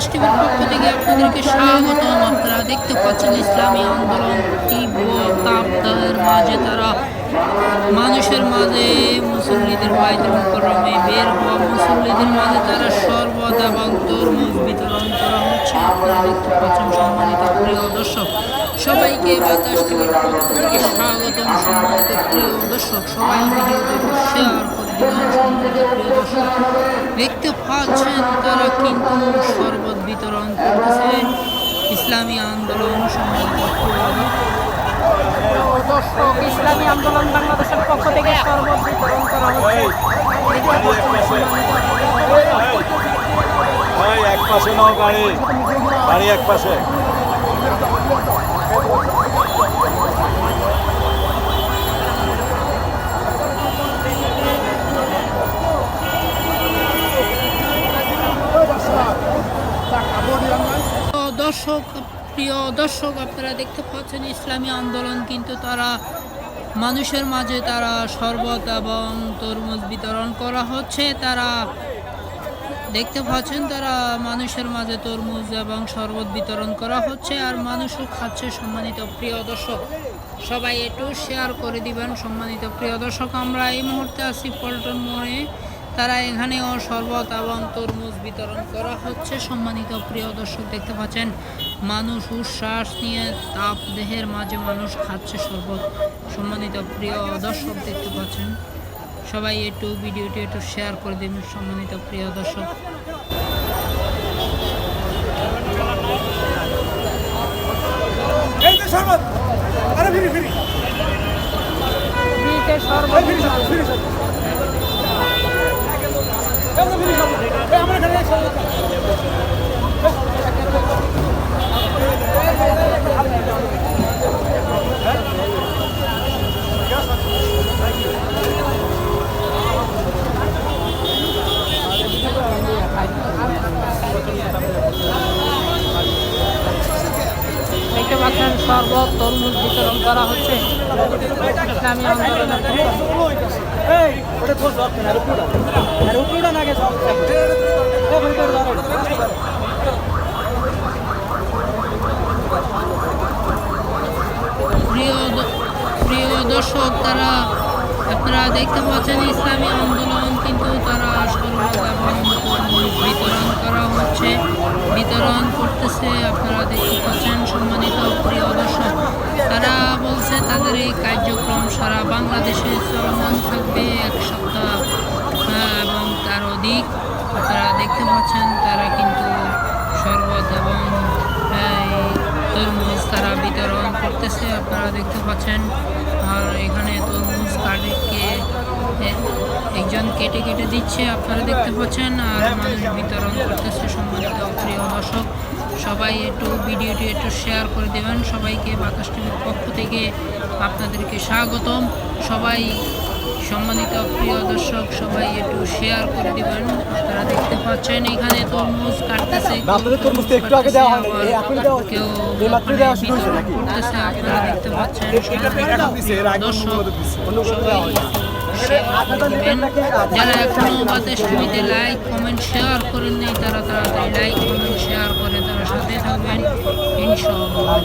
বাতাস টিভির পক্ষ থেকে আপনাদেরকে স্বাগতম। আপনারা দেখতে পাচ্ছেন ইসলামী আন্দোলন, তীব্র তাপদাহের মাঝে তারা মানুষের মাঝে মুসল্লিদের বাইতুল মুকরমে বের হওয়া, মুসল্লিদের মাঝে তারা শরবত এবং তরমুজ বিতরণ করা হচ্ছে। আপনারা দেখতে পাচ্ছেন সম্মানিত প্রিয় দর্শক, সবাইকে বাতাস টিভির পক্ষ থেকে স্বাগতম। সম্মানিত প্রিয় দর্শক, সবাই ভিডিওটি শেয়ার করে দিবেন সম্মানিত প্রিয় দর্শক দেখতে পাচ্ছেন তারা কিন্তু শরবত বিতরণ করতেছে। ইসলামী আন্দোলন দর্শক ইসলামী আন্দোলন বাংলাদেশের পক্ষ থেকে শরবত বিতরণ করা হচ্ছে। এক পাশে নাও গাড়ি। গাড়ি এক পাশে। দর্শক, প্রিয় দর্শক, আপনারা দেখতে পাচ্ছেন ইসলামী আন্দোলন, কিন্তু তারা মানুষের মাঝে তারা শরবত এবং তরমুজ বিতরণ করা হচ্ছে। তারা দেখতে পাচ্ছেন, তারা মানুষের মাঝে তরমুজ এবং শরবত বিতরণ করা হচ্ছে আর মানুষও খাচ্ছে সম্মানিত প্রিয় দর্শক। সবাই একটু শেয়ার করে দিবেন সম্মানিত প্রিয় দর্শক। আমরা এই মুহূর্তে আছি পল্টন মোড়ে। তারা এখানেও শরবত এবং তরমুজ বিতরণ করা হচ্ছে। সম্মানিত প্রিয় দর্শক দেখতে পাচ্ছেন মানুষ উচ্ছ্বাস নিয়ে তাপ দেহের মাঝে মানুষ খাচ্ছে শরবত। সম্মানিত প্রিয় দর্শক দেখতে পাচ্ছেন সবাই একটু ভিডিওটি একটু শেয়ার করে দিন সম্মানিত প্রিয় দর্শক। শরবত! দেখতে পাচ্ছেন তরমুজ বিতরণ করা হচ্ছে। ইসলামী আন্দোলনের পক্ষ থেকে। এই ওটা তো জব না রুকুড়া আর রুকুড়া না গে জব এই বড় করে দাও প্রিয় দর্শক, তারা আপনারা দেখতে পাচ্ছেন ইসলামী আন্দোলন, কিন্তু তারা বিতরণ করা হচ্ছে, বিতরণ করতেছে, আপনারা দেখতে পাচ্ছেন সম্মানিত প্রিয় দর্শক তাদের এই কার্যক্রম সারা বাংলাদেশে চলমান থাকবে এক সপ্তাহ। আহ, এবং তার অধিক তারা দেখতে পাচ্ছেন তারা কিন্তু শরবত এবং এই তরমুজ তারা বিতরণ করতেছে আপনারা দেখতে পাচ্ছেন। আর এখানে তরমুজ কাটিকে একজন কেটে কেটে দিচ্ছে আপনারা দেখতে পাচ্ছেন। আর মানুষ বিতরণ করতেছে সম্মানিত প্রিয় দর্শক। সবাই একটু ভিডিওটি একটু শেয়ার করে দেবেন। সবাইকে বাতাস টিভির পক্ষ থেকে আপনাদেরকে স্বাগতম। সবাই সম্মানিত প্রিয় দর্শক সবাই একটু শেয়ার করে দিবেন। আপনারা দেখতে পাচ্ছেন এখানে তরমুজ কাটতেছে। কেউ নাকি? করতেছে আপনারা দেখতে পাচ্ছেন। দর্শক যারা এখনও আমাদের সুবিধে লাইক কমেন্ট শেয়ার করেন নাই, তারা তাড়াতাড়ি লাইক কমেন্ট শেয়ার করে তারা সাথে থাকবেন, ইনশাআল্লাহ।